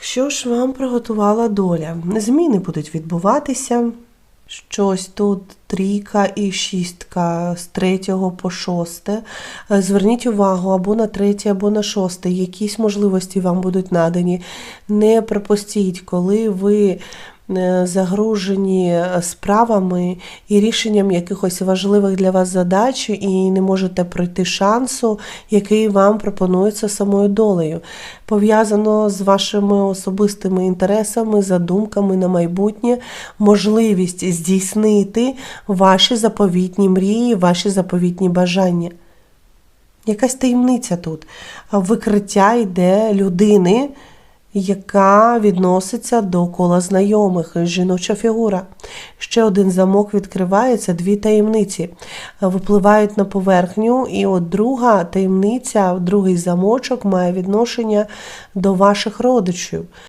Що ж вам приготувала доля? Зміни будуть відбуватися. Щось тут трійка і шістка з третього по шосте. Е, Зверніть увагу або на третє, або на шосте. Якісь можливості вам будуть надані. Не пропустіть, коли ви загружені справами і рішенням якихось важливих для вас задач, і не можете пройти шансу, який вам пропонується самою долею. Пов'язано з вашими особистими інтересами, задумками на майбутнє, можливість здійснити ваші заповітні мрії, ваші заповітні бажання. Якась таємниця тут. Викриття йде людини, яка відноситься до кола знайомих, жіноча фігура. Ще один замок відкривається, дві таємниці випливають на поверхню, і от друга таємниця, другий замочок має відношення до ваших родичів.